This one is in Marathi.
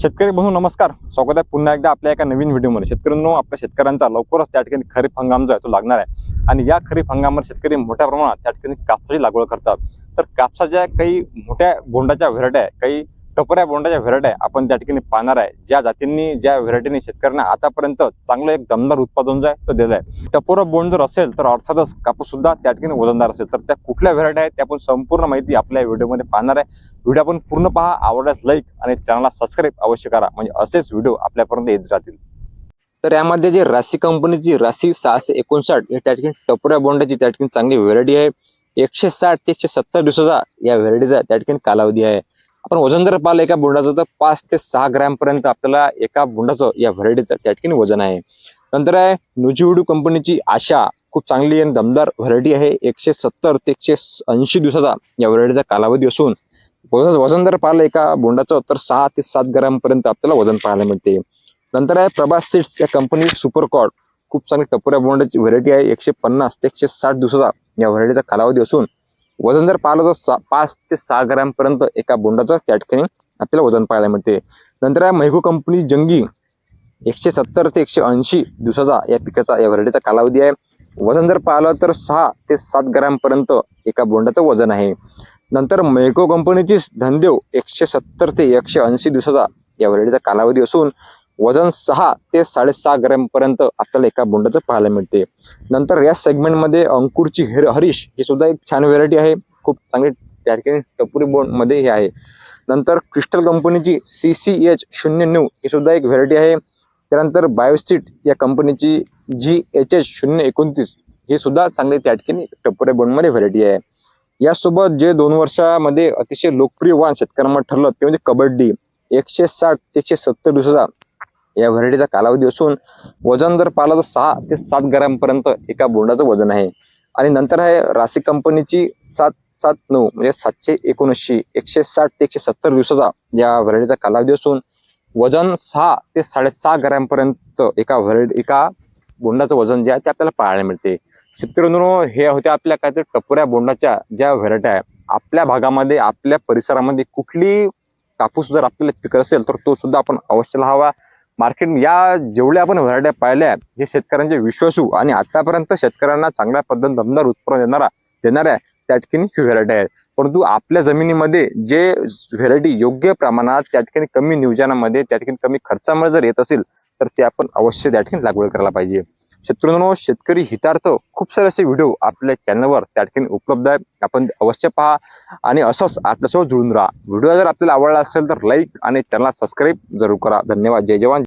शेतकरी बंधू नमस्कार. स्वागत आहे पुन्हा एकदा आपल्या एका नवीन व्हिडिओमध्ये. शेतकऱ्यांनो आपल्या शेतकऱ्यांचा लवकरच त्या ठिकाणी खरीप हंगाम जो आहे तो लागणार आहे. आणि या खरीप हंगामात शेतकरी मोठ्या प्रमाणात त्या ठिकाणी कापसाची लागवड करतात. तर कापसाच्या काही मोठ्या बोंडाच्या व्हरायट्या आहे काही टपऱ्या बोंडाच्या व्हेरायट्या आहे आपण त्या ठिकाणी पाहणार आहे. ज्या जातींनी ज्या व्हेरायटीने शेतकऱ्यांना आतापर्यंत चांगलं एक दमदार उत्पादन जो आहे तो दिलं आहे. टपोरा बोंड जर असेल तर अर्थातच कापूस सुद्धा त्या ठिकाणी वजनदार असेल. तर त्या कुठल्या व्हेरायटी आहेत त्या आपण संपूर्ण माहिती आपल्या व्हिडिओमध्ये पाहणार आहे. व्हिडिओ आपण पूर्ण पहा आवडल्यास लाईक आणि चॅनलला सबस्क्राईब अवश्य करा. म्हणजे असेच व्हिडिओ आपल्यापर्यंत येत राहतील. तर यामध्ये जे रासी कंपनीची रासी सहाशे एकोणसाठ हे त्या ठिकाणी टपोऱ्या बोंडाची त्या ठिकाणी चांगली व्हेरायटी आहे. एकशे साठ ते एकशे सत्तर दिवसाचा या व्हेरायटीचा त्या ठिकाणी कालावधी आहे. आपण वजन जर पाहिलं एका बुंडाचं तर पाच ते सहा ग्रॅम पर्यंत आपल्याला एका बुंडाचं या व्हरायटीचं त्या ठिकाणी वजन आहे. नंतर आहे नुजीवडू कंपनीची आशा खूप चांगली आणि दमदार व्हरायटी आहे. एकशे सत्तर ते एकशे ऐंशी दिवसाचा या व्हरायटीचा कालावधी असून वजन जर पाहिलं एका बोंडाचं तर सहा ते सात ग्रॅमपर्यंत आपल्याला वजन पाहायला मिळते. नंतर आहे प्रभास सीड्स या कंपनी सुपरकॉड खूप चांगली टपोऱ्या बोंडाची व्हरायटी आहे. एकशे पन्नास ते एकशे साठ दिवसाचा या व्हरायटीचा कालावधी असून वजन जर पाहिलं तर सा पाच ते सहा ग्रॅमपर्यंत एका बोंडाचं त्या ठिकाणी आपल्याला वजन पाहायला मिळते. नंतर आहे मैको कंपनी जंगी. एकशे सत्तर ते एकशे ऐंशी दिवसाचा या पिकाचा या व्हरायटीचा कालावधी आहे. वजन जर पाहिलं तर सहा ते सात ग्रॅमपर्यंत एका बोंडाचं वजन आहे. नंतर मेको कंपनीची धनदेव एकशे सत्तर ते एकशे ऐंशी दिवसाचा या व्हरायटीचा कालावधी असून वजन सहा ते साडेसहा ग्रॅमपर्यंत आपल्याला एका बोंडाचं पाहायला मिळते. नंतर या सेगमेंटमध्ये अंकुरची हेर हरीश ही सुद्धा एक छान व्हेरायटी आहे. खूप चांगली त्या ठिकाणी टपुरी बोंडमध्ये हे आहे. नंतर क्रिस्टल कंपनीची सी सी एच शून्य नऊ ही सुद्धा एक व्हेरायटी आहे. त्यानंतर बायोसिट या कंपनीची जी एच एच शून्य एकोणतीस ही सुद्धा चांगली त्या ठिकाणी टपोरे बोंडमध्ये व्हेरायटी आहे. यासोबत जे दोन वर्षामध्ये अतिशय लोकप्रिय वाहन शेतकऱ्यांमध्ये ठरलं ते म्हणजे कबड्डी. एकशे साठ ते एकशे सत्तर दिवसाचा या व्हरायटीचा कालावधी असून वजन जर पाहिलं तर सहा ते सात ग्रॅमपर्यंत एका बोंडाचं वजन आहे. आणि नंतर आहे रासिक कंपनीची सात सात नऊ म्हणजे सातशे एकोणऐंशी एकशे साठ ते एकशे सत्तर दिवसाचा या व्हरायटीचा कालावधी असून वजन सहा ते साडेसहा ग्रॅमपर्यंत एका व्हरायटी एका बोंडाचं वजन जे आहे ते आपल्याला पाहायला मिळते. शेतकऱ्यांनो हे होत्या आपल्या काय तर टपोऱ्या बोंडाच्या ज्या व्हरायट्या आहे आपल्या भागामध्ये आपल्या परिसरामध्ये कुठली कापूस जर आपल्याला पिकत असेल तर तो सुद्धा आपण अवश्य लावा मार्केट या जेवढ्या आपण व्हरायट्या पाहिल्या हे शेतकऱ्यांचे विश्वासू आणि आतापर्यंत शेतकऱ्यांना चांगल्या पद्धतीने दमदार उत्पन्न देणारा देणाऱ्या त्या ठिकाणी ही व्हरायटी आहेत. परंतु आपल्या जमिनीमध्ये जे व्हेरायटी योग्य प्रमाणात त्या ठिकाणी कमी नियोजनामध्ये त्या ठिकाणी कमी खर्चामुळे जर येत असेल तर ते आपण अवश्य त्या ठिकाणी लागवड करायला पाहिजे. शेतकऱ्यांनो शेतकरी हितार्थ खूप सारे असे व्हिडिओ आपल्या चॅनलवर त्या ठिकाणी उपलब्ध आहे आपण अवश्य पहा आणि असंच आपल्यासोबत जुळून राहा. व्हिडिओ जर आपल्याला आवडला असेल तर लाईक आणि चॅनलला सबस्क्राईब जरूर करा. धन्यवाद. जय जवान.